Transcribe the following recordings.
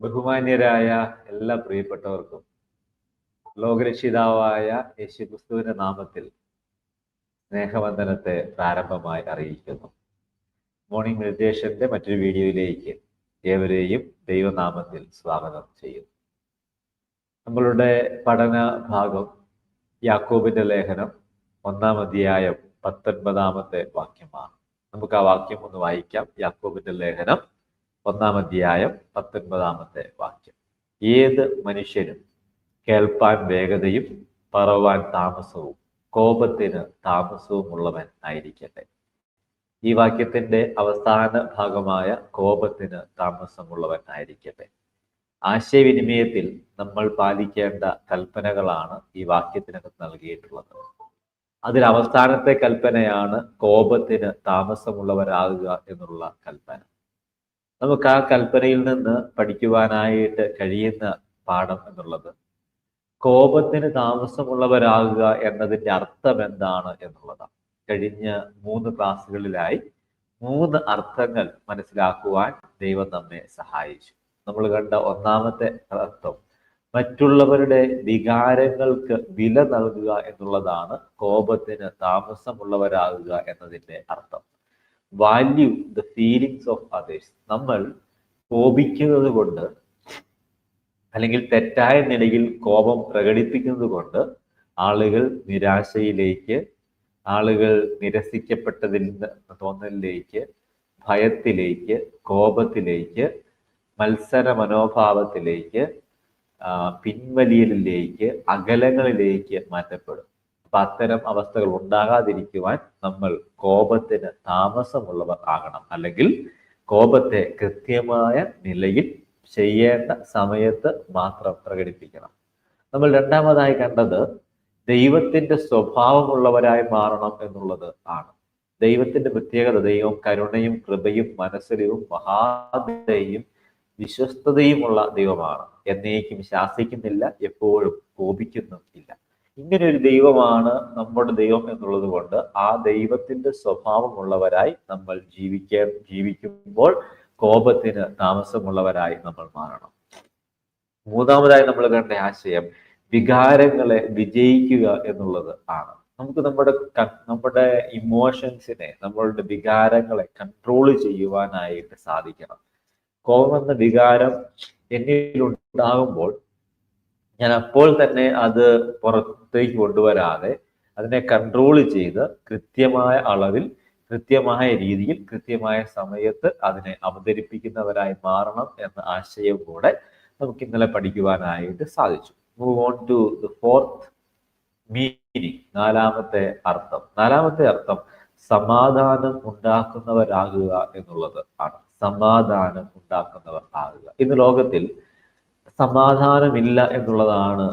ബഹുമാന്യരായ എല്ലാ പ്രിയപ്പെട്ടവർക്കും ലോകരക്ഷിതാവായ യേശുക്രിസ്തുവിന്റെ നാമത്തിൽ സ്നേഹവന്ദനത്തെ പ്രാരംഭമായി അറിയിക്കുന്നു. മോർണിംഗ് മെഡിറ്റേഷന്റെ മറ്റൊരു വീഡിയോയിലേക്ക് ഏവരെയും ദൈവനാമത്തിൽ സ്വാഗതം ചെയ്യുന്നു. നമ്മളുടെ പഠന ഭാഗം യാക്കോബിന്റെ ലേഖനം ഒന്നാം അധ്യായം പത്തൊൻപതാമത്തെ വാക്യമാണ്. നമുക്ക് ആ വാക്യം ഒന്ന് വായിക്കാം. യാക്കോബിന്റെ ലേഖനം ഒന്നാം അധ്യായം പത്തൊൻപതാമത്തെ വാക്യം. ഏത് മനുഷ്യനും കേൾപ്പാൻ വേഗതയും പറവാൻ താമസവും കോപത്തിന് താമസവും ഉള്ളവൻ ആയിരിക്കട്ടെ. ഈ വാക്യത്തിന്റെ അവസാന ഭാഗമായ കോപത്തിന് താമസമുള്ളവൻ ആയിരിക്കട്ടെ. ആശയവിനിമയത്തിൽ നമ്മൾ പാലിക്കേണ്ട കൽപ്പനകളാണ് ഈ വാക്യത്തിനകത്ത് നൽകിയിട്ടുള്ളത്. അതിൽ അവസാനത്തെ കൽപ്പനയാണ് കോപത്തിന് താമസമുള്ളവരാകുക എന്നുള്ള കൽപ്പന. നമുക്ക് ആ കൽപ്പനയിൽ നിന്ന് പഠിക്കുവാനായിട്ട് കഴിയുന്ന പാഠം എന്നുള്ളത് കോപത്തിന് താമസമുള്ളവരാകുക എന്നതിന്റെ അർത്ഥം എന്താണ് എന്നുള്ളതാണ്. കഴിഞ്ഞ മൂന്ന് ക്ലാസ്സുകളിലായി മൂന്ന് അർത്ഥങ്ങൾ മനസ്സിലാക്കുവാൻ ദൈവം നമ്മെ സഹായിച്ചു. നമ്മൾ കണ്ട ഒന്നാമത്തെ അർത്ഥം മറ്റുള്ളവരുടെ വികാരങ്ങൾക്ക് വില നൽകുക എന്നുള്ളതാണ് കോപത്തിന് താമസമുള്ളവരാകുക എന്നതിന്റെ അർത്ഥം. Value the feelings of others നമ്മൾ കോപിക്കുന്നത് കൊണ്ട് അല്ലെങ്കിൽ തെറ്റായ നിലയിൽ കോപം പ്രകടിപ്പിക്കുന്നത് കൊണ്ട് ആളുകൾ നിരാശയിലേക്ക് ആളുകൾ നിരസിക്കപ്പെട്ടതിൽ തോന്നലിലേക്ക് ഭയത്തിലേക്ക് കോപത്തിലേക്ക് മത്സര മനോഭാവത്തിലേക്ക് പിൻവലിയലിലേക്ക് അകലങ്ങളിലേക്ക് മാറ്റപ്പെടും. അത്തരം അവസ്ഥകൾ ഉണ്ടാകാതിരിക്കുവാൻ നമ്മൾ കോപത്തിന് താമസമുള്ളവർ ആകണം. അല്ലെങ്കിൽ കോപത്തെ കൃത്യമായ നിലയിൽ ചെയ്യേണ്ട സമയത്ത് മാത്രം പ്രകടിപ്പിക്കണം. നമ്മൾ രണ്ടാമതായി കണ്ടത് ദൈവത്തിന്റെ സ്വഭാവമുള്ളവരായി മാറണം എന്നുള്ളത് ആണ്. ദൈവത്തിന്റെ പ്രത്യേകത ദൈവം കരുണയും കൃപയും മനസ്സിലും മഹാദയും വിശ്വസ്തതയുമുള്ള ദൈവമാണ്. എന്നേക്കും ശാസിക്കുന്നില്ല എപ്പോഴും കോപിക്കുന്നുമില്ല ഇങ്ങനെ ഒരു ദൈവമാണ് നമ്മുടെ ദൈവം എന്നുള്ളത് കൊണ്ട് ആ ദൈവത്തിന്റെ സ്വഭാവമുള്ളവരായി നമ്മൾ ജീവിക്ക ജീവിക്കുമ്പോൾ കോപത്തിന് താമസമുള്ളവരായി നമ്മൾ മാറണം. മൂന്നാമതായി നമ്മൾ കണ്ട ആശയം വികാരങ്ങളെ വിജയിക്കുക എന്നുള്ളത് ആണ്. നമുക്ക് നമ്മുടെ നമ്മുടെ ഇമോഷൻസിനെ നമ്മളുടെ വികാരങ്ങളെ കൺട്രോൾ ചെയ്യുവാനായിട്ട് സാധിക്കണം. കോപം എന്ന വികാരം എന്നിൽ ഉണ്ടാകുമ്പോൾ ഞാൻ അപ്പോൾ തന്നെ അത് പുറത്തേക്ക് കൊണ്ടുവരാതെ അതിനെ കൺട്രോൾ ചെയ്ത് കൃത്യമായ അളവിൽ കൃത്യമായ രീതിയിൽ കൃത്യമായ സമയത്ത് അതിനെ അവതരിപ്പിക്കുന്നവരായി മാറണം എന്ന ആശയം കൂടെ നമുക്ക് ഇന്നലെ പഠിക്കുവാനായിട്ട് സാധിച്ചു. Move on to the fourth meaning നാലാമത്തെ അർത്ഥം. നാലാമത്തെ അർത്ഥം സമാധാനം ഉണ്ടാക്കുന്നവരാകുക എന്നുള്ളത് ആണ്. സമാധാനം ഉണ്ടാക്കുന്നവർ ആകുക. ഇന്ന് ലോകത്തിൽ സമാധാനമില്ല എന്നുള്ളതാണ്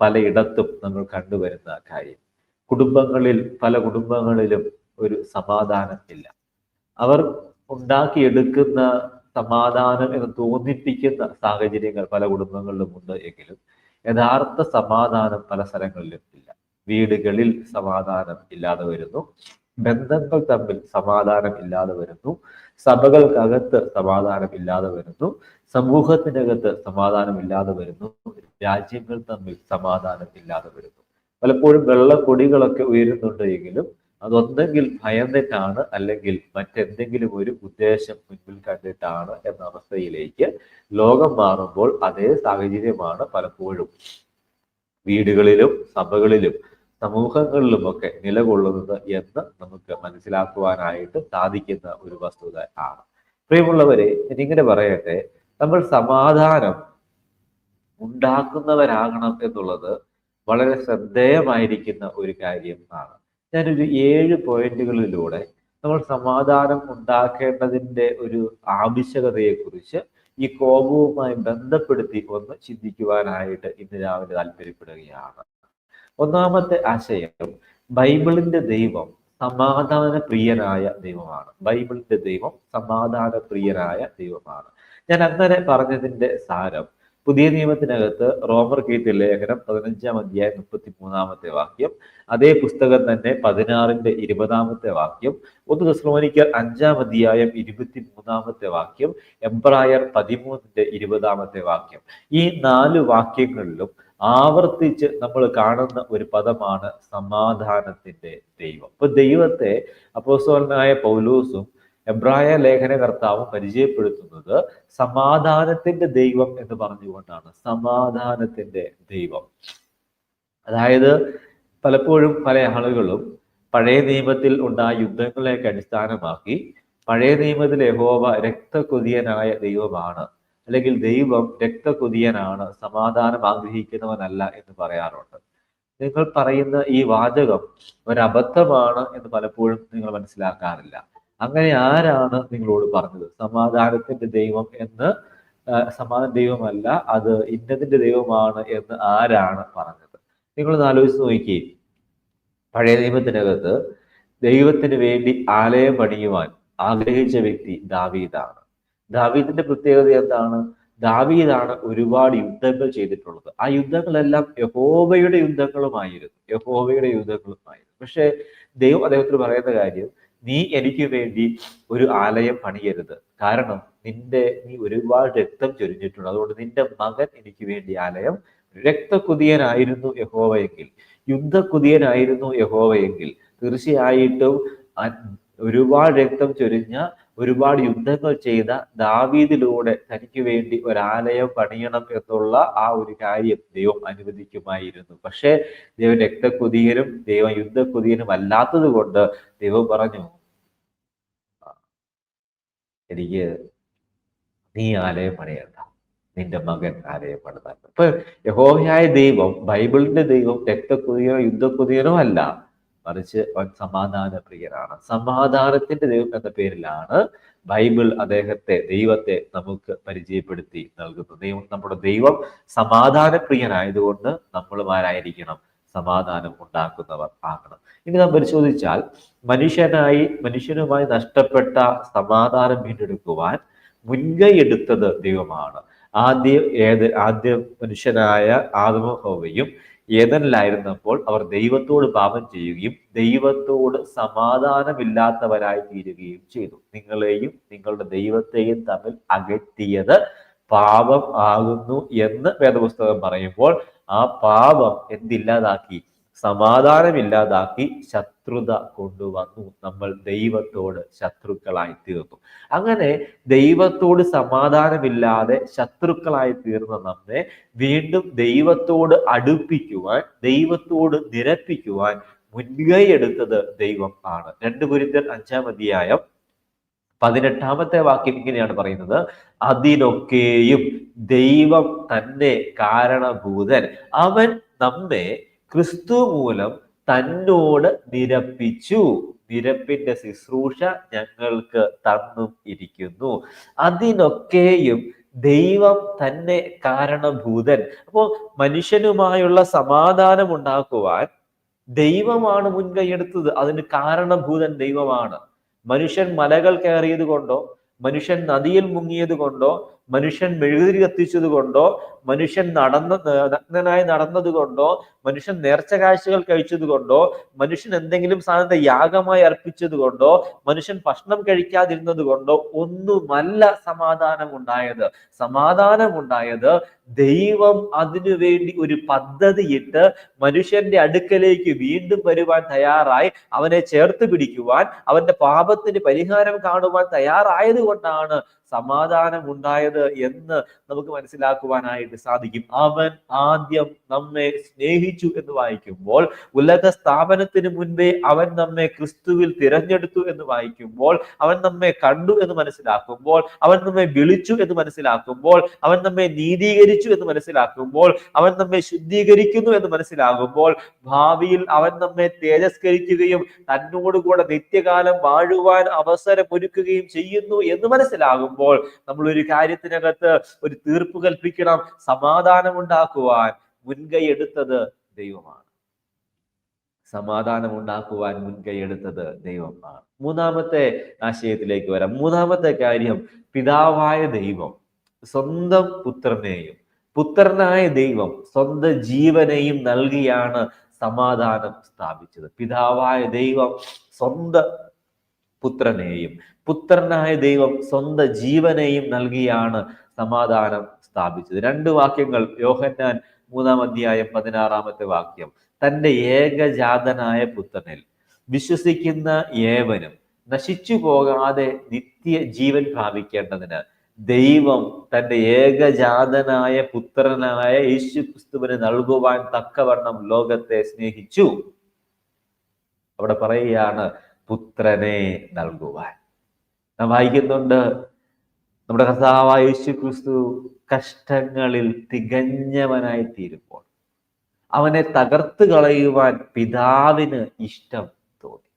പലയിടത്തും നമ്മൾ കണ്ടുവരുന്ന കാര്യം. കുടുംബങ്ങളിൽ പല കുടുംബങ്ങളിലും ഒരു സമാധാനം ഇല്ല. അവർ ഉണ്ടാക്കിയെടുക്കുന്ന സമാധാനം എന്ന് തോന്നിപ്പിക്കുന്ന സാഹചര്യങ്ങൾ പല കുടുംബങ്ങളിലും ഉണ്ട് എങ്കിലും യഥാർത്ഥ സമാധാനം പല സ്ഥലങ്ങളിലും ഇല്ല. വീടുകളിൽ സമാധാനം ഇല്ലാതെ വരുന്നു. ബന്ധങ്ങൾ തമ്മിൽ സമാധാനം ഇല്ലാതെ വരുന്നു. സഭകൾക്കകത്ത് സമാധാനം ഇല്ലാതെ വരുന്നു. സമൂഹത്തിനകത്ത് സമാധാനം ഇല്ലാതെ വരുന്നു. രാജ്യങ്ങൾ തമ്മിൽ സമാധാനം ഇല്ലാതെ വരുന്നു. പലപ്പോഴും വെള്ളക്കൊടികളൊക്കെ ഉയരുന്നുണ്ട് എങ്കിലും അതൊന്നെങ്കിൽ ഭയന്നിട്ടാണ് അല്ലെങ്കിൽ മറ്റെന്തെങ്കിലും ഒരു ഉദ്ദേശം മുൻപിൽ കണ്ടിട്ടാണ് എന്ന അവസ്ഥയിലേക്ക് ലോകം മാറുമ്പോൾ അതേ സാഹചര്യമാണ് പലപ്പോഴും വീടുകളിലും സഭകളിലും സമൂഹങ്ങളിലുമൊക്കെ നിലകൊള്ളുന്നത് എന്ന് നമുക്ക് മനസ്സിലാക്കുവാനായിട്ട് സാധിക്കുന്ന ഒരു വസ്തുത ആണ്. പ്രിയമുള്ളവരെ ഞാനിങ്ങനെ പറയട്ടെ നമ്മൾ സമാധാനം ഉണ്ടാക്കുന്നവരാകണം എന്നുള്ളത് വളരെ ശ്രദ്ധേയമായിരിക്കുന്ന ഒരു കാര്യം ആണ്. ഞാനൊരു ഏഴ് പോയിന്റുകളിലൂടെ നമ്മൾ സമാധാനം ഉണ്ടാക്കേണ്ടതിന്റെ ഒരു ആവശ്യകതയെക്കുറിച്ച് ഈ കോപവുമായി ബന്ധപ്പെടുത്തി ഒന്ന് ചിന്തിക്കുവാനായിട്ട് ഇന്ന് രാവിലെ താല്പര്യപ്പെടുകയാണ്. ഒന്നാമത്തെ ആശയം ബൈബിളിന്റെ ദൈവം സമാധാന പ്രിയനായ ദൈവമാണ്. ബൈബിളിന്റെ ദൈവം സമാധാന പ്രിയനായ ദൈവമാണ്. ഞാൻ അങ്ങനെ പറഞ്ഞതിന്റെ സാരം പുതിയ നിയമത്തിനകത്ത് റോമർ കീർത്തി ലേഖനം പതിനഞ്ചാം അധ്യായം മുപ്പത്തി മൂന്നാമത്തെ വാക്യം അതേ പുസ്തകം തന്നെ പതിനാറിന്റെ ഇരുപതാമത്തെ വാക്യം ഒന്ന് തെസ്ലോനിക്കർ അഞ്ചാം അധ്യായം ഇരുപത്തി മൂന്നാമത്തെ വാക്യം എംബ്രായർ പതിമൂന്നിന്റെ ഇരുപതാമത്തെ വാക്യം. ഈ നാല് വാക്യങ്ങളിലും ആവർത്തിച്ച് നമ്മൾ കാണുന്ന ഒരു പദമാണ് സമാധാനത്തിന്റെ ദൈവം. അപ്പൊ ദൈവത്തെ അപ്പോസ്തലനായ പൗലൂസും എബ്രായ ലേഖനകർത്താവും പരിചയപ്പെടുത്തുന്നത് സമാധാനത്തിന്റെ ദൈവം എന്ന് പറഞ്ഞുകൊണ്ടാണ്. സമാധാനത്തിന്റെ ദൈവം. അതായത് പലപ്പോഴും പല ആളുകളും പഴയ നിയമത്തിൽ ഉണ്ടായ യുദ്ധങ്ങളെയൊക്കെ അടിസ്ഥാനമാക്കി പഴയ നിയമത്തിൽ യഹോവ രക്തകൊതിയനായ ദൈവമാണ് അല്ലെങ്കിൽ ദൈവം രക്തകുതിയനാണ് സമാധാനം ആഗ്രഹിക്കുന്നവനല്ല എന്ന് പറയാറുണ്ട്. നിങ്ങൾ പറയുന്ന ഈ വാചകം ഒരബദ്ധമാണ് എന്ന് പലപ്പോഴും നിങ്ങൾ മനസ്സിലാക്കാറില്ല. അങ്ങനെ ആരാണ് നിങ്ങളോട് പറഞ്ഞത്? സമാധാനത്തിന്റെ ദൈവം എന്ന് സമാധാന ദൈവമല്ല അത് ഇന്നതിന്റെ ദൈവമാണ് എന്ന് ആരാണ് പറഞ്ഞത്? നിങ്ങളൊന്ന് ആലോചിച്ച് നോക്കി പഴയ നിയമത്തിനകത്ത് ദൈവത്തിന് വേണ്ടി ആലയം പണിയുവാൻ ആഗ്രഹിച്ച വ്യക്തി ദാവീദാണ്. ദാവീദിന്റെ പ്രത്യേകത എന്താണ്? ദാവീദാണ് ഒരുപാട് യുദ്ധങ്ങൾ ചെയ്തിട്ടുള്ളത്. ആ യുദ്ധങ്ങളെല്ലാം യഹോവയുടെ യുദ്ധങ്ങളുമായിരുന്നു. യഹോവയുടെ യുദ്ധങ്ങളുമായിരുന്നു. പക്ഷേ ദൈവം അദ്ദേഹത്തിന് പറയുന്ന കാര്യം നീ എനിക്ക് വേണ്ടി ഒരു ആലയം പണിയരുത്. കാരണം നിന്റെ നീ ഒരുപാട് രക്തം ചൊരിഞ്ഞിട്ടുണ്ട്. അതുകൊണ്ട് നിന്റെ മകൻ എനിക്ക് വേണ്ടി ആലയം രക്തകുതിയനായിരുന്നു യഹോവയെങ്കിൽ യുദ്ധകുതിയനായിരുന്നു യഹോവയെങ്കിൽ തീർച്ചയായിട്ടും ഒരുപാട് രക്തം ചൊരിഞ്ഞ ഒരുപാട് യുദ്ധങ്ങൾ ചെയ്ത ദാവീദിലൂടെ തനിക്ക് വേണ്ടി ഒരാലയം പണിയണം എന്നുള്ള ആ ഒരു കാര്യം ദൈവം അനുവദിക്കുമായിരുന്നു. പക്ഷേ ദൈവം രക്തക്കുതിയനും ദൈവം യുദ്ധക്കുതിയനും അല്ലാത്തത് കൊണ്ട് ദൈവം പറഞ്ഞു എനിക്ക് നീ ആലയം പണിയണ്ട. നിന്റെ മകൻ ആലയം പണിതാണ് അപ്പൊ യഹോവയായ ദൈവം ബൈബിളിന്റെ ദൈവം രക്തക്കുതിയനോ യുദ്ധക്കുതിയനോ അല്ല. മറിച്ച് അവൻ സമാധാന പ്രിയനാണ് സമാധാനത്തിന്റെ ദൈവം എന്ന പേരിലാണ് ബൈബിൾ അദ്ദേഹത്തെ ദൈവത്തെ നമുക്ക് പരിചയപ്പെടുത്തി നൽകുന്നത്. ദൈവം നമ്മുടെ ദൈവം സമാധാന പ്രിയനായതുകൊണ്ട് നമ്മളുമാരായിരിക്കണം. സമാധാനം ഉണ്ടാക്കുന്നവർ ആകണം. ഇനി നാം പരിശോധിച്ചാൽ മനുഷ്യനായി മനുഷ്യനുമായി നഷ്ടപ്പെട്ട സമാധാനം വീണ്ടെടുക്കുവാൻ മുൻകൈ ദൈവമാണ്. ആദ്യം ഏത് ആദ്യ മനുഷ്യനായ ആദമഹോവയും ഏതനിലായിരുന്നപ്പോൾ അവർ ദൈവത്തോട് പാപം ചെയ്യുകയും ദൈവത്തോട് സമാധാനമില്ലാത്തവരായി തീരുകയും ചെയ്തു. നിങ്ങളെയും നിങ്ങളുടെ ദൈവത്തെയും തമ്മിൽ അകറ്റിയത് പാപം ആകുന്നു എന്ന് വേദപുസ്തകം പറയുമ്പോൾ ആ പാപം എന്തില്ലാതാക്കി? സമാധാനമില്ലാതാക്കി ശത്രുത കൊണ്ടുവന്നു. നമ്മൾ ദൈവത്തോട് ശത്രുക്കളായി തീർന്നു. അങ്ങനെ ദൈവത്തോട് സമാധാനമില്ലാതെ ശത്രുക്കളായി തീർന്ന നമ്മെ വീണ്ടും ദൈവത്തോട് അടുപ്പിക്കുവാൻ ദൈവത്തോട് നിരപ്പിക്കുവാൻ മുൻകൈ എടുത്തത് ദൈവം ആണ്. രണ്ട് കുരിന്തർ അഞ്ചാം അധ്യായം പതിനെട്ടാമത്തെ വാക്യം ഇങ്ങനെയാണ് പറയുന്നത്. അതിനൊക്കെയും ദൈവം തന്നെ കാരണഭൂതൻ. അവൻ നമ്മെ ക്രിസ്തു മൂലം തന്നോട് നിരപ്പിച്ചു. നിരപ്പിന്റെ ശുശ്രൂഷ ഞങ്ങൾക്ക് തന്നും ഇരിക്കുന്നു. അതിനൊക്കെയും ദൈവം തന്നെ കാരണഭൂതൻ. അപ്പോ മനുഷ്യനുമായുള്ള സമാധാനം ഉണ്ടാക്കുവാൻ ദൈവമാണ് മുൻകൈയെടുത്തത് അതിന് കാരണഭൂതൻ ദൈവമാണ്. മനുഷ്യൻ മലകൾ കയറിയത് കൊണ്ടോ മനുഷ്യൻ നദിയിൽ മുങ്ങിയത് കൊണ്ടോ മനുഷ്യൻ മെഴുകുതിരി കത്തിച്ചത് കൊണ്ടോ മനുഷ്യൻ നടന്ന നഗ്നനായി നടന്നത് കൊണ്ടോ മനുഷ്യൻ നേർച്ച കാഴ്ചകൾ കഴിച്ചത് കൊണ്ടോ മനുഷ്യൻ എന്തെങ്കിലും സാധനത്തെ യാഗമായി അർപ്പിച്ചത് കൊണ്ടോ മനുഷ്യൻ ഭക്ഷണം കഴിക്കാതിരുന്നത് കൊണ്ടോ ഒന്നുമല്ല സമാധാനം ഉണ്ടായത് സമാധാനം ഉണ്ടായത് ദൈവം അതിനു വേണ്ടി ഒരു പദ്ധതിയിട്ട് മനുഷ്യന്റെ അടുക്കലേക്ക് വീണ്ടും വരുവാൻ തയ്യാറായി. അവനെ ചേർത്ത് പിടിക്കുവാൻ അവന്റെ പാപത്തിന് പരിഹാരം കാണുവാൻ തയ്യാറായത് കൊണ്ടാണ് സമാധാനം ഉണ്ടായത് എന്ന് നമുക്ക് മനസ്സിലാക്കുവാനായിട്ട് സാധിക്കും. അവൻ ആദ്യം നമ്മെ സ്നേഹിച്ചു എന്ന് വായിക്കുമ്പോൾ ഉലക സ്ഥാപനത്തിന് മുൻപേ അവൻ നമ്മെ ക്രിസ്തുവിൽ തിരഞ്ഞെടുത്തു എന്ന് വായിക്കുമ്പോൾ അവൻ നമ്മെ കണ്ടു എന്ന് മനസ്സിലാക്കുമ്പോൾ അവൻ നമ്മെ വിളിച്ചു എന്ന് മനസ്സിലാക്കുമ്പോൾ അവൻ നമ്മെ നീതീകരിച്ചു എന്ന് മനസ്സിലാക്കുമ്പോൾ അവൻ നമ്മെ ശുദ്ധീകരിക്കുന്നു എന്ന് മനസ്സിലാകുമ്പോൾ ഭാവിയിൽ അവൻ നമ്മെ തേജസ്കരിക്കുകയും തന്നോടുകൂടെ നിത്യകാലം വാഴുവാൻ അവസരം ഒരുക്കുകയും ചെയ്യുന്നു എന്ന് മനസ്സിലാകുമ്പോൾ നമ്മൾ ഒരു കാര്യത്തിനകത്ത് ഒരു തീർപ്പ് കൽപ്പിക്കണം സമാധാനം ഉണ്ടാക്കുവാൻ മുൻകൈ എടുത്തത് ദൈവമാണ്. സമാധാനം ഉണ്ടാക്കുവാൻ മുൻകൈ എടുത്തത് ദൈവമാണ്. മൂന്നാമത്തെ ആശയത്തിലേക്ക് വരാം. മൂന്നാമത്തെ കാര്യം പിതാവായ ദൈവം സ്വന്തം പുത്രനെയും പുത്രനായ ദൈവം സ്വന്തം ജീവനെയും നൽകിയാണ് സമാധാനം സ്ഥാപിച്ചത്. പിതാവായ ദൈവം സ്വന്തം പുത്രനെയും പുത്രനായ ദൈവം സ്വന്തം ജീവനെയും നൽകിയാണ് സമാധാനം സ്ഥാപിച്ചത്. രണ്ട് വാക്യങ്ങൾ യോഹന്നാൻ മൂന്നാം അധ്യായം പതിനാറാമത്തെ വാക്യം. തന്റെ ഏകജാതനായ പുത്രനിൽ വിശ്വസിക്കുന്ന ഏവനും നശിച്ചു പോകാതെ നിത്യ ജീവൻ പ്രാപിക്കേണ്ടതിന് ദൈവം തന്റെ ഏകജാതനായ പുത്രനായ യേശു ക്രിസ്തുവിന് നൽകുവാൻ തക്കവണ്ണം ലോകത്തെ സ്നേഹിച്ചു. അവിടെ പറയുകയാണ് പുത്രനെ നൽകുവാൻ. നാം വായിക്കുന്നുണ്ട് നമ്മുടെ കർത്താവായ യേശു ക്രിസ്തു കഷ്ടങ്ങളിൽ തികഞ്ഞവനായി തീരുമ്പോൾ അവനെ തകർത്ത് കളയുവാൻ പിതാവിന് ഇഷ്ടം തോന്നി.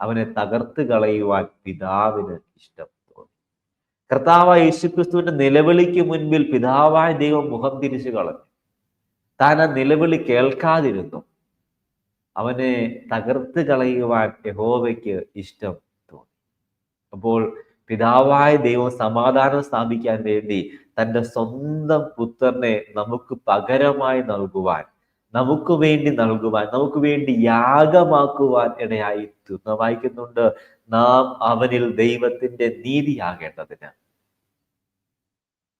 അവനെ തകർത്ത് കളയുവാൻ പിതാവിന് ഇഷ്ടം കർത്താവായ യേശുക്രിസ്തുവിന്റെ നിലവിളിക്ക് മുൻപിൽ പിതാവായ ദൈവം മുഖം തിരിച്ചു കളഞ്ഞു. താൻ ആ നിലവിളി കേൾക്കാതിരുന്നു. അവനെ തകർത്ത് കളയുവാൻ യഹോവയ്ക്ക് ഇഷ്ടം തോന്നി. അപ്പോൾ പിതാവായ ദൈവം സമാധാനം സ്ഥാപിക്കാൻ വേണ്ടി തന്റെ സ്വന്തം പുത്രനെ നമുക്ക് പകരമായി നൽകുവാൻ നമുക്ക് വേണ്ടി നൽകുവാൻ നമുക്ക് വേണ്ടി യാഗമാക്കുവാൻ ഇടയായി തീർന്നു വായിക്കുന്നുണ്ട്. നാം അവനിൽ ദൈവത്തിന്റെ നീതിയാകേണ്ടതിന്.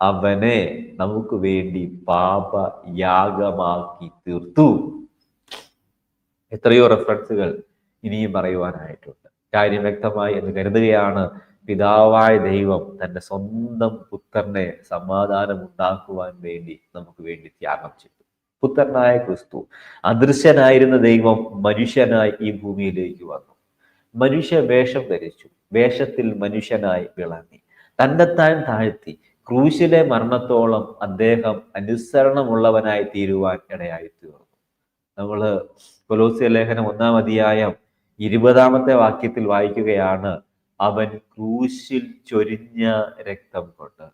അവനെ നമുക്ക് വേണ്ടി പാപ യാഗമാക്കി തീർത്തു. എത്രയോ റെഫറൻസുകൾ ഇനിയും പറയുവാനായിട്ടുണ്ട്. കാര്യം വ്യക്തമായി എന്ന് കരുതുകയാണ് പിതാവായ ദൈവം തന്റെ സ്വന്തം പുത്രനെ സമാധാനം ഉണ്ടാക്കുവാൻ വേണ്ടി നമുക്ക് വേണ്ടി ത്യാഗം ചെയ്തു. പുത്രനായ ക്രിസ്തു അദൃശ്യനായിരുന്ന ദൈവം മനുഷ്യനായി ഈ ഭൂമിയിലേക്ക് വന്നു. മനുഷ്യ വേഷം ധരിച്ചു. വേഷത്തിൽ മനുഷ്യനായി വിളങ്ങി. തന്നെത്താൻ താഴ്ത്തി. ക്രൂശിലെ മരണത്തോളം അദ്ദേഹം അനുസരണമുള്ളവനായി തീരുവാൻ ഇടയായി തീർന്നു. നമ്മൾ കൊലോസ്യ ലേഖനം ഒന്നാം അധ്യായം ഇരുപതാമത്തെ വാക്യത്തിൽ വായിക്കുകയാണ് അവൻ ക്രൂശിൽ ചൊരിഞ്ഞ രക്തം കൊണ്ട്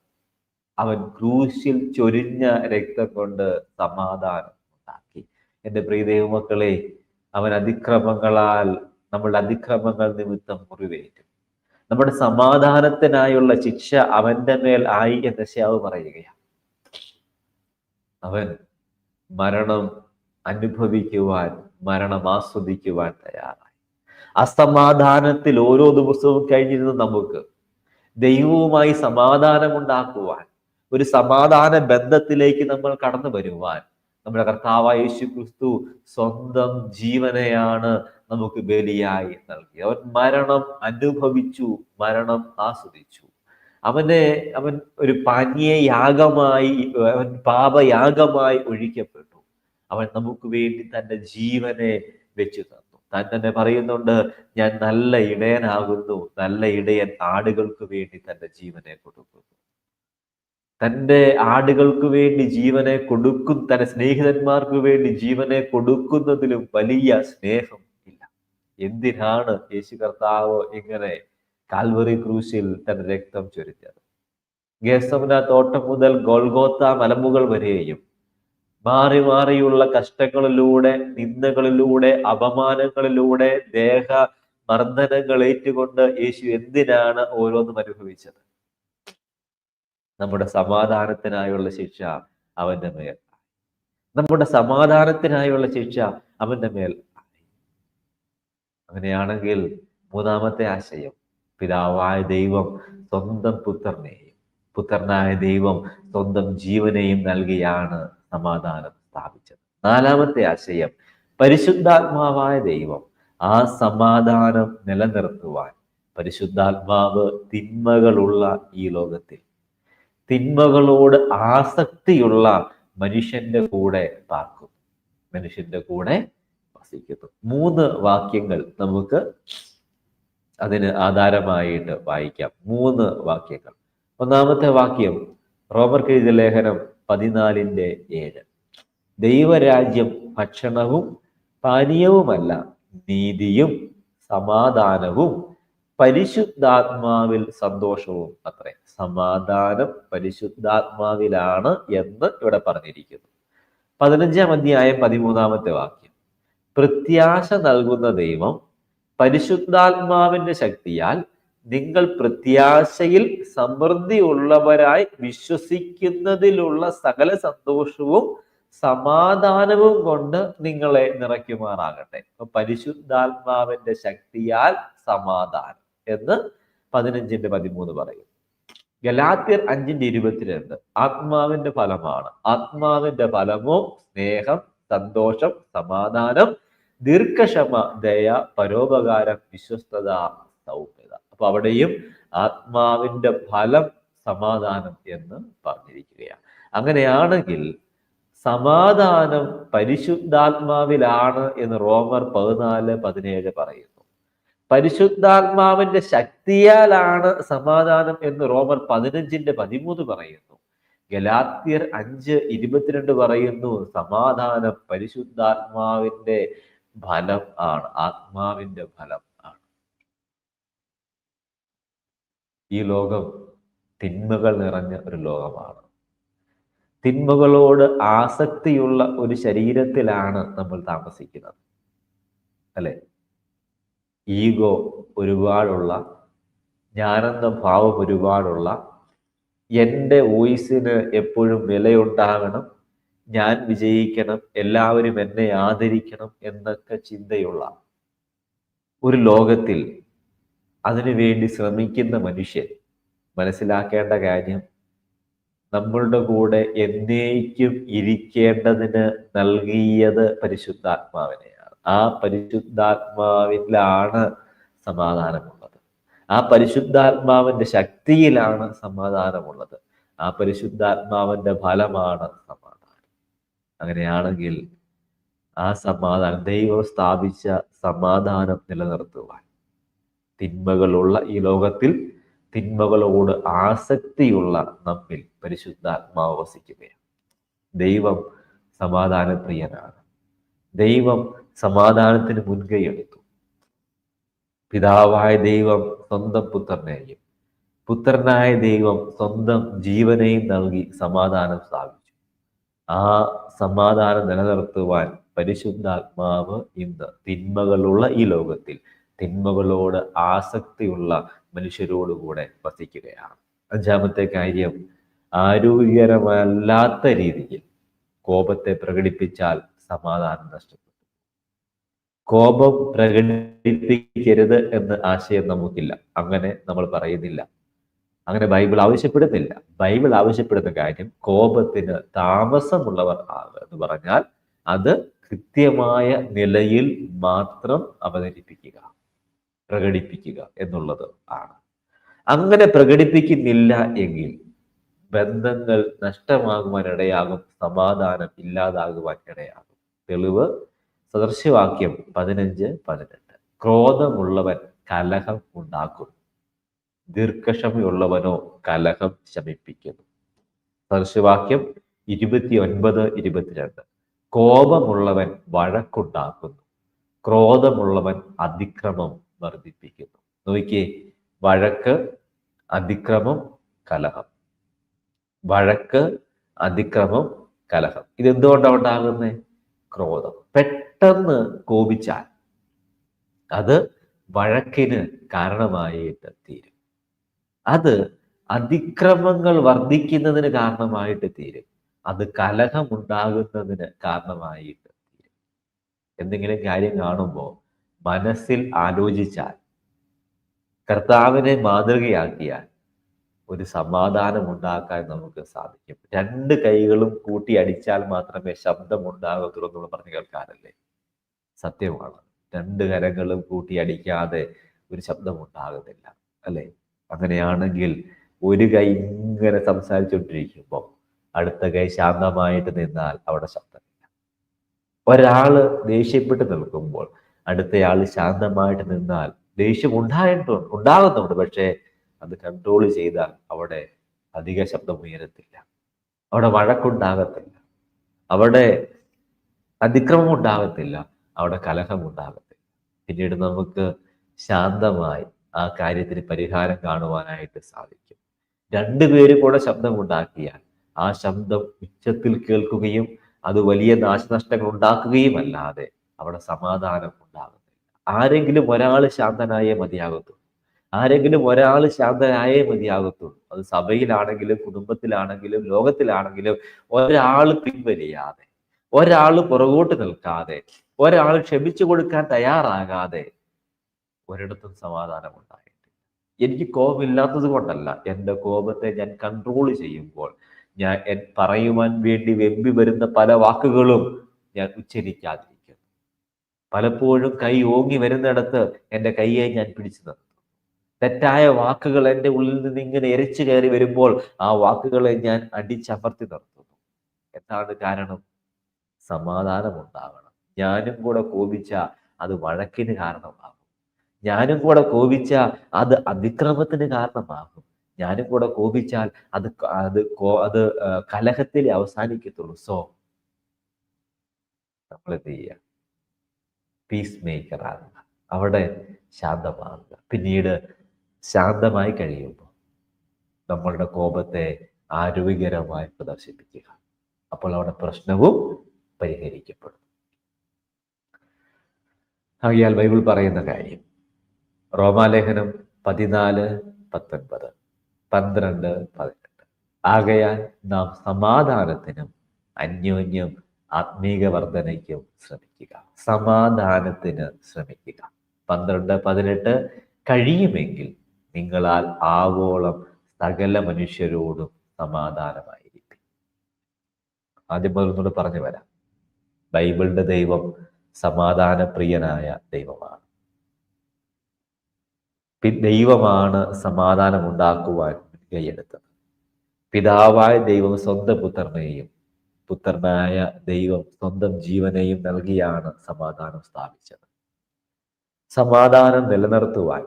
അവൻ ക്രൂശിൽ ചൊരിഞ്ഞ രക്തം കൊണ്ട് സമാധാനം ഉണ്ടാക്കി. എന്റെ പ്രിയ ദൈവമക്കളെ അവൻ അതിക്രമങ്ങളാൽ നമ്മളുടെ അതിക്രമങ്ങൾ നിമിത്തം മുറിവേറ്റും. നമ്മുടെ സമാധാനത്തിനായുള്ള ശിക്ഷ അവന്റെ മേൽ ആയി എന്ന് ശാവ് പറയുകയാണ്. അവൻ മരണം അനുഭവിക്കുവാൻ മരണം ആസ്വദിക്കുവാൻ തയ്യാറായി. അസമാധാനത്തിൽ ഓരോ ദിവസവും കഴിഞ്ഞിരുന്ന നമുക്ക് ദൈവവുമായി സമാധാനമുണ്ടാക്കുവാൻ ഒരു സമാധാന ബന്ധത്തിലേക്ക് നമ്മൾ കടന്നു വരുവാൻ നമ്മുടെ കർത്താവായ യേശു ക്രിസ്തു സ്വന്തം ജീവനെയാണ് നമുക്ക് ബലിയായി നൽകി. അവൻ മരണം അനുഭവിച്ചു മരണം ആസ്വദിച്ചു. അവനെ അവൻ ഒരു പാനീയ യാഗമായി അവൻ പാപയാഗമായി ഒഴിക്കപ്പെട്ടു. അവൻ നമുക്ക് വേണ്ടി തന്റെ ജീവനെ വെച്ചു തന്നു താൻ തന്നെ പറയുന്നുണ്ട് ഞാൻ നല്ല ഇടയനാകുന്നു നല്ല ഇടയൻ ആടുകൾക്ക് വേണ്ടി തന്റെ ജീവനെ കൊടുക്കുന്നു. തന്റെ ആടുകൾക്ക് വേണ്ടി ജീവനെ കൊടുക്കും തന്റെ സ്നേഹിതന്മാർക്ക് വേണ്ടി ജീവനെ കൊടുക്കുന്നതിലും വലിയ സ്നേഹം എന്തിനാണ് യേശു കർത്താവ് ഇങ്ങനെ കാൽവറി ക്രൂശിൽ തന്റെ രക്തം ചൊരിഞ്ഞത്? ഗേസമന തോട്ടം മുതൽ ഗോൾഗോത്ത മലമുകൾ വരെയും മാറി മാറിയുള്ള കഷ്ടങ്ങളിലൂടെ നിന്ദകളിലൂടെ അപമാനങ്ങളിലൂടെ ദേഹ മർദ്ദനങ്ങൾ ഏറ്റുകൊണ്ട് യേശു എന്തിനാണ് ഓരോന്നും അനുഭവിച്ചത്? നമ്മുടെ സമാധാനത്തിനായുള്ള ശിക്ഷ അവന്റെ മേൽ. നമ്മുടെ സമാധാനത്തിനായുള്ള ശിക്ഷ അവന്റെ മേൽ അങ്ങനെയാണെങ്കിൽ മൂന്നാമത്തെ ആശയം പിതാവായ ദൈവം സ്വന്തം പുത്രനെയും പുത്രനായ ദൈവം സ്വന്തം ജീവനെയും നൽകിയാണ് സമാധാനം സ്ഥാപിച്ചത്. നാലാമത്തെ ആശയം പരിശുദ്ധാത്മാവായ ദൈവം ആ സമാധാനം നിലനിർത്തുവാൻ പരിശുദ്ധാത്മാവ് തിന്മകളുള്ള ഈ ലോകത്തിൽ തിന്മകളോട് ആസക്തിയുള്ള മനുഷ്യന്റെ കൂടെ പാർക്കും. മനുഷ്യന്റെ കൂടെ വസിക്കുന്നു മൂന്ന് വാക്യങ്ങൾ നമുക്ക് അതിന് ആധാരമായിട്ട് വായിക്കാം. മൂന്ന് വാക്യങ്ങൾ. ഒന്നാമത്തെ വാക്യം റോമർ കെഴുതിയ ലേഖനം പതിനാലിന്റെ ഏഴ്. ദൈവരാജ്യം ഭക്ഷണവും പാനീയവുമല്ല നീതിയും സമാധാനവും. പരിശുദ്ധാത്മാവിൽ സന്തോഷവും അത്രേ. സമാധാനം പരിശുദ്ധാത്മാവിലാണ് എന്ന് ഇവിടെ പറഞ്ഞിരിക്കുന്നു. പതിനഞ്ചാം അധ്യായം പതിമൂന്നാമത്തെ വാക്യം. പ്രത്യാശ നൽകുന്ന ദൈവം പരിശുദ്ധാത്മാവിന്റെ ശക്തിയാൽ നിങ്ങൾ പ്രത്യാശയിൽ സമൃദ്ധി ഉള്ളവരായി വിശ്വസിക്കുന്നതിലുള്ള സകല സന്തോഷവും സമാധാനവും കൊണ്ട് നിങ്ങളെ നിറയ്ക്കുമാറാകട്ടെ. പരിശുദ്ധാത്മാവിന്റെ ശക്തിയാൽ സമാധാനം എന്ന് പതിനഞ്ചിന്റെ പതിമൂന്ന് പറയും. ഗലാത്യർ അഞ്ചിന്റെ ഇരുപത്തിരണ്ട് ആത്മാവിന്റെ ഫലമാണ്. ആത്മാവിന്റെ ഫലമോ സ്നേഹം സന്തോഷം സമാധാനം ദീർഘക്ഷമ ദയ പരോപകാരം വിശ്വസ്തത സൗമ്യത. അപ്പൊ അവിടെയും ആത്മാവിന്റെ ഫലം സമാധാനം എന്ന് പറഞ്ഞിരിക്കുകയാണ്. അങ്ങനെയാണെങ്കിൽ സമാധാനം പരിശുദ്ധാത്മാവിലാണ് എന്ന് റോമർ പതിനാല് പതിനേഴ് പറയുന്നു. പരിശുദ്ധാത്മാവിന്റെ ശക്തിയാലാണ് സമാധാനം എന്ന് റോമർ പതിനഞ്ചിന്റെ പതിമൂന്ന് പറയുന്നു. ഗലാത്യർ അഞ്ച് ഇരുപത്തിരണ്ട് പറയുന്നു സമാധാനം പരിശുദ്ധാത്മാവിന്റെ ഫലം ആണ് ആത്മാവിന്റെ ഫലം ആണ്. ഈ ലോകം തിന്മകൾ നിറഞ്ഞ ഒരു ലോകമാണ്. തിന്മകളോട് ആസക്തിയുള്ള ഒരു ശരീരത്തിലാണ് നമ്മൾ താമസിക്കുന്നത്. അല്ലെ? ഈഗോ ഒരുപാടുള്ള ഞാനെന്ന ഭാവം ഒരുപാടുള്ള എന്റെ വോയിസിന് എപ്പോഴും വിലയുണ്ടാകണം. ഞാൻ വിജയിക്കണം. എല്ലാവരും എന്നെ ആദരിക്കണം എന്നൊക്കെ ചിന്തയുള്ള ഒരു ലോകത്തിൽ അതിനു വേണ്ടി ശ്രമിക്കുന്ന മനുഷ്യൻ മനസ്സിലാക്കേണ്ട കാര്യം നമ്മളുടെ കൂടെ എന്നേക്കും ഇരിക്കേണ്ടതിന് നൽകിയത് പരിശുദ്ധാത്മാവിനെയാണ്. ആ പരിശുദ്ധാത്മാവിലാണ് സമാധാനമുള്ളത്. ആ പരിശുദ്ധാത്മാവിന്റെ ശക്തിയിലാണ് സമാധാനമുള്ളത്. ആ പരിശുദ്ധാത്മാവിന്റെ ഫലമാണ് സമാധാനം. അങ്ങനെയാണെങ്കിൽ ആ സമാധാനം ദൈവം സ്ഥാപിച്ച സമാധാനം നിലനിർത്തുവാൻ തിന്മകളുള്ള ഈ ലോകത്തിൽ തിന്മകളോട് ആസക്തിയുള്ള നമ്മിൽ പരിശുദ്ധാത്മാവ് വസിക്കുകയാണ്. ദൈവം സമാധാനപ്രിയനാണ്. ദൈവം സമാധാനത്തിന് മുൻകൈ എടുത്തു. പിതാവായ ദൈവം സ്വന്തം പുത്രനെയും പുത്രനായ ദൈവം സ്വന്തം ജീവനെയും നൽകി സമാധാനം സ്ഥാപിച്ചു. ആ സമാധാനം നിലനിർത്തുവാൻ പരിശുദ്ധാത്മാവ് ഇന്ന് തിന്മകളുള്ള ഈ ലോകത്തിൽ തിന്മകളോട് ആസക്തിയുള്ള മനുഷ്യരോടുകൂടെ വസിക്കുകയാണ്. അഞ്ചാമത്തെ കാര്യം ആരോഗ്യകരമല്ലാത്ത രീതിയിൽ കോപത്തെ പ്രകടിപ്പിച്ചാൽ സമാധാനം നഷ്ടപ്പെട്ടു കോപം പ്രകടിപ്പിക്കരുത് എന്ന് ആശയം നമുക്കില്ല. അങ്ങനെ നമ്മൾ പറയുന്നില്ല. അങ്ങനെ ബൈബിൾ ആവശ്യപ്പെടുന്നില്ല. ബൈബിൾ ആവശ്യപ്പെടുന്ന കാര്യം കോപത്തിന് താമസമുള്ളവർ എന്ന് പറഞ്ഞാൽ അത് കൃത്യമായ നിലയിൽ മാത്രം അവതരിപ്പിക്കുക പ്രകടിപ്പിക്കുക എന്നുള്ളത് ആണ്. അങ്ങനെ പ്രകടിപ്പിക്കുന്നില്ല എങ്കിൽ ബന്ധങ്ങൾ നഷ്ടമാകുവാൻ ഇടയാകും സമാധാനം ഇല്ലാതാകുവാൻ ഇടയാകും തെളിവ് സദൃശ്യവാക്യം പതിനഞ്ച് പതിനെട്ട്. ക്രോധമുള്ളവൻ കലഹം ഉണ്ടാക്കുന്നു. ദീർഘക്ഷമയുള്ളവനോ കലഹം ശമിപ്പിക്കുന്നു. സദൃശ്യവാക്യം ഇരുപത്തി ഒൻപത് ഇരുപത്തിരണ്ട്. കോപമുള്ളവൻ വഴക്കുണ്ടാക്കുന്നു. ക്രോധമുള്ളവൻ അതിക്രമം വർദ്ധിപ്പിക്കുന്നു. നോക്കിയേ വഴക്ക് അതിക്രമം കലഹം. വഴക്ക് അതിക്രമം കലഹം. ഇതെന്തുകൊണ്ടാണ് ഉണ്ടാകുന്നത് ക്രോധം. പെട്ടെന്ന് കോപിച്ചാൽ അത് വഴക്കിന് കാരണമായിട്ട് തീരും. അത് അതിക്രമങ്ങൾ വർദ്ധിക്കുന്നതിന് കാരണമായിട്ട് തീരും. അത് കലഹമുണ്ടാകുന്നതിന് കാരണമായിട്ട് തീരും. എന്തെങ്കിലും കാര്യം കാണുമ്പോൾ മനസ്സിൽ ആലോചിച്ചാൽ കർത്താവിനെ മാതൃകയാക്കിയാൽ ഒരു സമാധാനം ഉണ്ടാക്കാൻ നമുക്ക് സാധിക്കും. രണ്ട് കൈകളും കൂട്ടി അടിച്ചാൽ മാത്രമേ ശബ്ദം ഉണ്ടാകത്തുള്ളൂ എന്ന് പറഞ്ഞു കേൾക്കാറല്ലേ? സത്യമാണ്. രണ്ട് കരങ്ങളും കൂട്ടി അടിക്കാതെ ഒരു ശബ്ദം ഉണ്ടാകുന്നില്ല അല്ലേ? അങ്ങനെയാണെങ്കിൽ ഒരു കൈ ഇങ്ങനെ സംസാരിച്ചുകൊണ്ടിരിക്കുമ്പോൾ അടുത്ത കൈ ശാന്തമായിട്ട് നിന്നാൽ അവിടെ ശബ്ദമില്ല. ഒരാൾ ദേഷ്യപ്പെട്ട് നിൽക്കുമ്പോൾ അടുത്തയാൾ ശാന്തമായിട്ട് നിന്നാൽ ദേഷ്യം ഉണ്ടായിട്ടുണ്ട് ഉണ്ടാകുന്നുണ്ട്. പക്ഷേ അത് കൺട്രോൾ ചെയ്താൽ അവിടെ അധിക ശബ്ദം ഉയരത്തില്ല അവിടെ വഴക്കുണ്ടാകത്തില്ല. അവിടെ അതിക്രമം ഉണ്ടാകത്തില്ല അവിടെ കലഹമുണ്ടാകട്ടെ പിന്നീട് നമുക്ക് ശാന്തമായി ആ കാര്യത്തിന് പരിഹാരം കാണുവാനായിട്ട് സാധിക്കും. രണ്ടുപേരും കൂടെ ശബ്ദമുണ്ടാക്കിയാൽ ആ ശബ്ദം ഉച്ചത്തിൽ കേൾക്കുകയും അത് വലിയ നാശനഷ്ടങ്ങൾ ഉണ്ടാക്കുകയും അല്ലാതെ അവിടെ സമാധാനം ഉണ്ടാകുന്നില്ല ആരെങ്കിലും ഒരാൾ ശാന്തനായേ മതിയാകത്തുള്ളൂ. ആരെങ്കിലും ഒരാൾ ശാന്തനായേ മതിയാകത്തുള്ളൂ. അത് സഭയിലാണെങ്കിലും കുടുംബത്തിലാണെങ്കിലും ലോകത്തിലാണെങ്കിലും ഒരാൾ പിൻവലിയാതെ ഒരാൾ പുറകോട്ട് നിൽക്കാതെ ഒരാൾ ക്ഷമിച്ചു കൊടുക്കാൻ തയ്യാറാകാതെ ഒരിടത്തും സമാധാനം ഉണ്ടായിട്ടില്ല. എനിക്ക് കോപമില്ലാത്തത് കൊണ്ടല്ല. എന്റെ കോപത്തെ ഞാൻ കൺട്രോൾ ചെയ്യുമ്പോൾ ഞാൻ പറയുവാൻ വേണ്ടി വെമ്പി വരുന്ന പല വാക്കുകളും ഞാൻ ഉച്ചരിക്കാതിരിക്കുന്നു. പലപ്പോഴും കൈ ഓങ്ങി വരുന്നിടത്ത് എന്റെ കൈയെ ഞാൻ പിടിച്ചു നിർത്തും തെറ്റായ വാക്കുകൾ എന്റെ ഉള്ളിൽ നിന്ന് ഇങ്ങനെ എരച്ചു കയറി വരുമ്പോൾ ആ വാക്കുകളെ ഞാൻ അടിച്ചമർത്തി നിർത്തുന്നു. എന്താണ് കാരണം? സമാധാനം ഉണ്ടാകണം ഞാനും കൂടെ കോപിച്ച അത് വഴക്കിന് കാരണമാകും. ഞാനും കൂടെ കോപിച്ച അത് അതിക്രമത്തിന് കാരണമാകും. ഞാനും കൂടെ കോപിച്ചാൽ അത് അത് അത് കലഹത്തിൽ അവസാനിക്കത്തുള്ളൂ. സോ നമ്മൾ എന്ത് ചെയ്യുക? പീസ് മേക്കർ ആകുക. അവിടെ ശാന്തമാകുക. പിന്നീട് ശാന്തമായി കഴിയുമ്പോൾ നമ്മളുടെ കോപത്തെ ആരോഗ്യകരമായി പ്രദർശിപ്പിക്കുക. അപ്പോൾ അവിടെ പ്രശ്നവും പരിഹരിക്കപ്പെടും. ആകിയാൽ ബൈബിൾ പറയുന്ന കാര്യം റോമാലേഖനം പതിനാല് പത്തൊൻപത് പന്ത്രണ്ട് പതിനെട്ട്. ആകയാൽ നാം സമാധാനത്തിനും അന്യോന്യം ആത്മീക വർധനയ്ക്കും ശ്രമിക്കുക. സമാധാനത്തിന് ശ്രമിക്കുക. പന്ത്രണ്ട് പതിനെട്ട് കഴിയുമെങ്കിൽ നിങ്ങളാൽ ആവോളം സകല മനുഷ്യരോടും സമാധാനമായിരിക്കും. ആദ്യം മുതൽ ഒന്നുകൂടെ പറഞ്ഞു വരാം. ബൈബിളിന്റെ ദൈവം സമാധാനപ്രിയനായ ദൈവമാണ്. ദൈവമാണ് സമാധാനം ഉണ്ടാക്കുവാൻ കൈയെടുത്തത്. പിതാവായ ദൈവം സ്വന്തം പുത്രനെയും പുത്രനായ ദൈവം സ്വന്തം ജീവനെയും നൽകിയാണ് സമാധാനം സ്ഥാപിച്ചത്. സമാധാനം നിലനിർത്തുവാൻ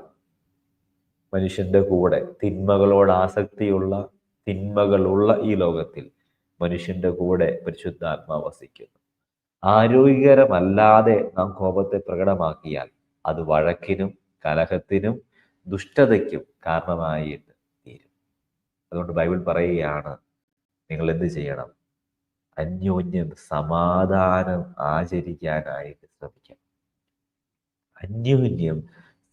മനുഷ്യന്റെ കൂടെ തിന്മകളോട് ആസക്തിയുള്ള തിന്മകളുള്ള ഈ ലോകത്തിൽ മനുഷ്യന്റെ കൂടെ പരിശുദ്ധാത്മാ വസിക്കുന്നു. ആരോഗ്യകരമല്ലാതെ നാം കോപത്തെ പ്രകടമാക്കിയാൽ അത് വഴക്കിനും കലഹത്തിനും ദുഷ്ടതയ്ക്കും കാരണമായിട്ട് തീരും. അതുകൊണ്ട് ബൈബിൾ പറയുകയാണ് നിങ്ങൾ എന്ത് ചെയ്യണം? അന്യോന്യം സമാധാനം ആചരിക്കാനായിട്ട് ശ്രമിക്കണം. അന്യോന്യം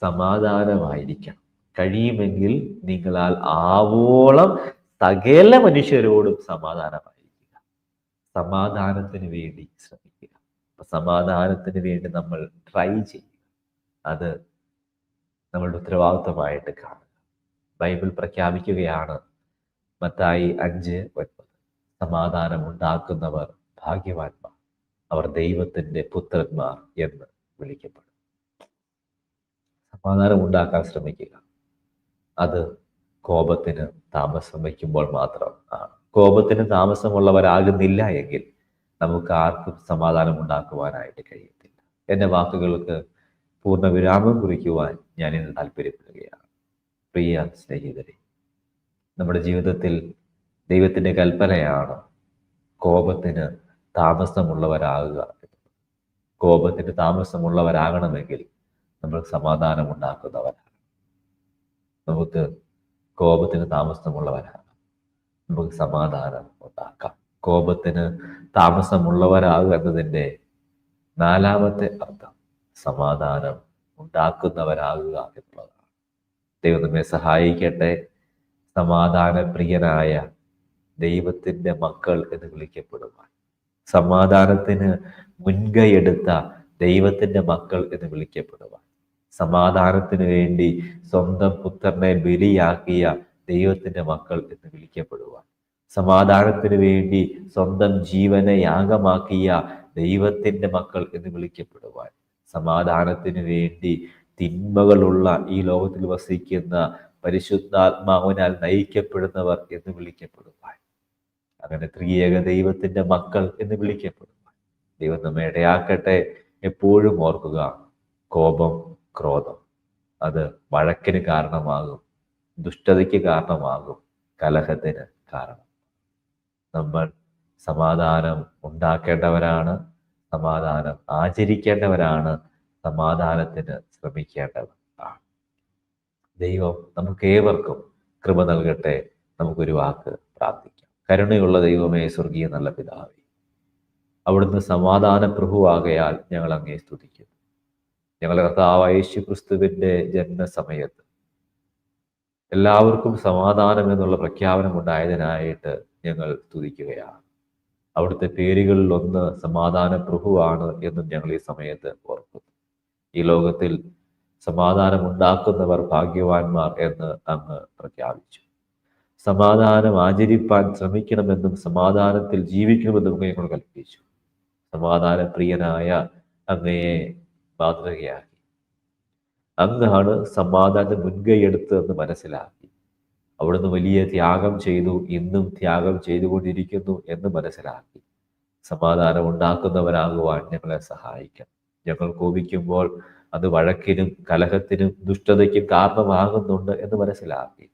സമാധാനമായിരിക്കണം. കഴിയുമെങ്കിൽ നിങ്ങളാൽ ആവോളം സകല മനുഷ്യരോടും സമാധാനമായിരിക്കുക സമാധാനത്തിന് വേണ്ടി ശ്രമിക്കുക. അപ്പൊ സമാധാനത്തിന് വേണ്ടി നമ്മൾ ട്രൈ ചെയ്യുക. അത് നമ്മളുടെ ഉത്തരവാദിത്വമായിട്ട് കാണുക. ബൈബിൾ പ്രഖ്യാപിക്കുകയാണ് മത്തായി അഞ്ച് ഒൻപത്. സമാധാനം ഉണ്ടാക്കുന്നവർ ഭാഗ്യവാന്മാർ അവർ ദൈവത്തിന്റെ പുത്രന്മാർ എന്ന് വിളിക്കപ്പെടും. സമാധാനം ഉണ്ടാക്കാൻ ശ്രമിക്കുക. അത് കോപത്തിന് താമസം വയ്ക്കുമ്പോൾ മാത്രം ആണ്. കോപത്തിന് താമസമുള്ളവരാകുന്നില്ല എങ്കിൽ നമുക്ക് ആർക്കും സമാധാനം ഉണ്ടാക്കുവാനായിട്ട് കഴിയത്തില്ല. എന്റെ വാക്കുകൾക്ക് പൂർണ വിരാമം കുറിക്കുവാൻ ഞാൻ ഇന്ന് താല്പര്യപ്പെടുകയാണ് പ്രിയ സ്നേഹിതരെ നമ്മുടെ ജീവിതത്തിൽ ദൈവത്തിന്റെ കൽപ്പനയാണ് കോപത്തിന് താമസമുള്ളവരാകുക. കോപത്തിന് താമസമുള്ളവരാകണമെങ്കിൽ നമ്മൾ സമാധാനം ഉണ്ടാക്കുന്നവരാണ് നമുക്ക് കോപത്തിന് താമസമുള്ളവരാണ്. നമുക്ക് സമാധാനം ഉണ്ടാക്കാം. കോപത്തിന് താമസമുള്ളവരാകുക എന്നതിന്റെ നാലാമത്തെ അർത്ഥം സമാധാനം ഉണ്ടാക്കുന്നവരാകുക എന്നുള്ളതാണ്. ദൈവം നമ്മെ സഹായിക്കട്ടെ. സമാധാനപ്രിയനായ ദൈവത്തിന്റെ മക്കൾ എന്ന് വിളിക്കപ്പെടുവാൻ. സമാധാനത്തിന് മുൻകൈയെടുത്ത ദൈവത്തിന്റെ മക്കൾ എന്ന് വിളിക്കപ്പെടുവാൻ. സമാധാനത്തിന് വേണ്ടി സ്വന്തം പുത്രനെ ബലിയാക്കിയ ദൈവത്തിന്റെ മക്കൾ എന്ന് വിളിക്കപ്പെടുവാൻ. സമാധാനത്തിന് വേണ്ടി സ്വന്തം ജീവനെ യാഗമാക്കിയ ദൈവത്തിന്റെ മക്കൾ എന്ന് വിളിക്കപ്പെടുവാൻ. സമാധാനത്തിന് വേണ്ടി തിന്മകളുള്ള ഈ ലോകത്തിൽ വസിക്കുന്ന പരിശുദ്ധാത്മാവിനാൽ നയിക്കപ്പെടുന്നവർ എന്ന് വിളിക്കപ്പെടുവാൻ. അങ്ങനെ ത്രിയേക ദൈവത്തിന്റെ മക്കൾ എന്ന് വിളിക്കപ്പെടുവാൻ. ദൈവം നമ്മെ ഇടയാക്കട്ടെ എപ്പോഴും ഓർക്കുക. കോപം ക്രോധം അത് വഴക്കിന് കാരണമാകും. ദുഷ്ടതയ്ക്ക് കാരണമാകും കലഹത്തിന് കാരണം. നമ്മൾ സമാധാനം ഉണ്ടാക്കേണ്ടവരാണ് സമാധാനം ആചരിക്കേണ്ടവരാണ് സമാധാനത്തിന് ശ്രമിക്കേണ്ടവർ ദൈവം നമുക്ക് ഏവർക്കും കൃപ നൽകട്ടെ. നമുക്കൊരു വാക്ക് പ്രാർത്ഥിക്കാം. കരുണയുള്ള ദൈവമേ സ്വർഗീയ നല്ല പിതാവേ അവിടുന്ന് സമാധാന പ്രഭുവാകയാൽ ഞങ്ങൾ അങ്ങേ സ്തുതിക്കുന്നു. ഞങ്ങളുടെ കർത്താവ് യേശു ക്രിസ്തുവിന്റെ ജന്മസമയത്ത് എല്ലാവർക്കും സമാധാനം എന്നുള്ള പ്രഖ്യാപനം ഉണ്ടായതിനായിട്ട് ഞങ്ങൾ സ്തുതിക്കുകയാണ്. അവിടുത്തെ പേരുകളിൽ ഒന്ന് സമാധാന പ്രഭുവാണ് എന്നും ഞങ്ങൾ ഈ സമയത്ത് ഓർക്കുന്നു. ഈ ലോകത്തിൽ സമാധാനം ഉണ്ടാക്കുന്നവർ ഭാഗ്യവാന്മാർ എന്ന് അങ്ങ് പ്രഖ്യാപിച്ചു. സമാധാനം ആചരിപ്പാൻ ശ്രമിക്കണമെന്നും സമാധാനത്തിൽ ജീവിക്കണമെന്നും ഞങ്ങൾ കൽപ്പിച്ചു. സമാധാന പ്രിയനായ അങ്ങയെ മാതൃകയാക്കി. അങ്ങാണ് സമാധാനം മുൻകൈയെടുത്ത് എന്ന് മനസ്സിലാക്കി. അവിടുന്ന് വലിയ ത്യാഗം ചെയ്തു ഇന്നും ത്യാഗം ചെയ്തുകൊണ്ടിരിക്കുന്നു എന്ന് മനസ്സിലാക്കി. സമാധാനം ഉണ്ടാക്കുന്നവരാകുവാൻ ഞങ്ങളെ സഹായിക്കാം ഞങ്ങൾ കോപിക്കുമ്പോൾ അത് വഴക്കിനും കലഹത്തിനും ദുഷ്ടതയ്ക്കും കാരണമാകുന്നുണ്ട് എന്ന് മനസ്സിലാക്കി.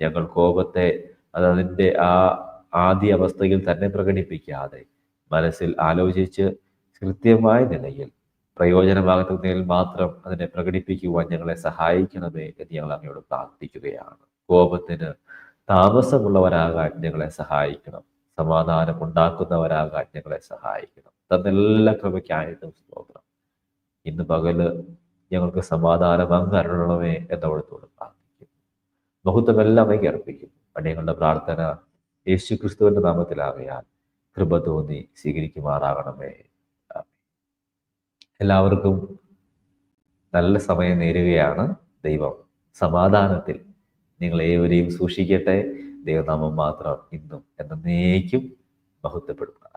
ഞങ്ങൾ കോപത്തെ അത് അതിന്റെ ആ ആദ്യ അവസ്ഥയിൽ തന്നെ പ്രകടിപ്പിക്കാതെ മനസ്സിൽ ആലോചിച്ച് കൃത്യമായ നിലയിൽ പ്രയോജനമാകുന്നതിൽ മാത്രം അതിനെ പ്രകടിപ്പിക്കുവാൻ ഞങ്ങളെ സഹായിക്കണമേ എന്ന് ഞങ്ങൾ അങ്ങയോട് പ്രാർത്ഥിക്കുകയാണ്. കോപത്തിന് താമസമുള്ളവരാകാൻ ഞങ്ങളെ സഹായിക്കണം. സമാധാനം ഉണ്ടാക്കുന്നവരാകാൻ ഞങ്ങളെ സഹായിക്കണം. തന്നെല്ലാ കൃപയ്ക്കായിട്ടും സ്തോത്രം. ഇന്ന് പകൽ ഞങ്ങൾക്ക് സമാധാനം അങ്ങ് അരുളണമേ എന്നവിടത്തോട് പ്രാർത്ഥിക്കുന്നു. മഹത്വമെല്ലാം അങ്ങ് അർപ്പിക്കുന്നു. അടിയങ്ങളുടെ പ്രാർത്ഥന യേശു ക്രിസ്തുവിന്റെ നാമത്തിലാകയാൽ കൃപ തോന്നി സ്വീകരിക്കുമാറാകണമേ. എല്ലാവർക്കും നല്ല സമയം നേരുകയാണ് ദൈവം. സമാധാനത്തിൽ നിങ്ങൾ ഏവരെയും സൂക്ഷിക്കട്ടെ. ദൈവനാമം മാത്രം ഇന്നും എന്നേക്കും മഹത്വപ്പെടുക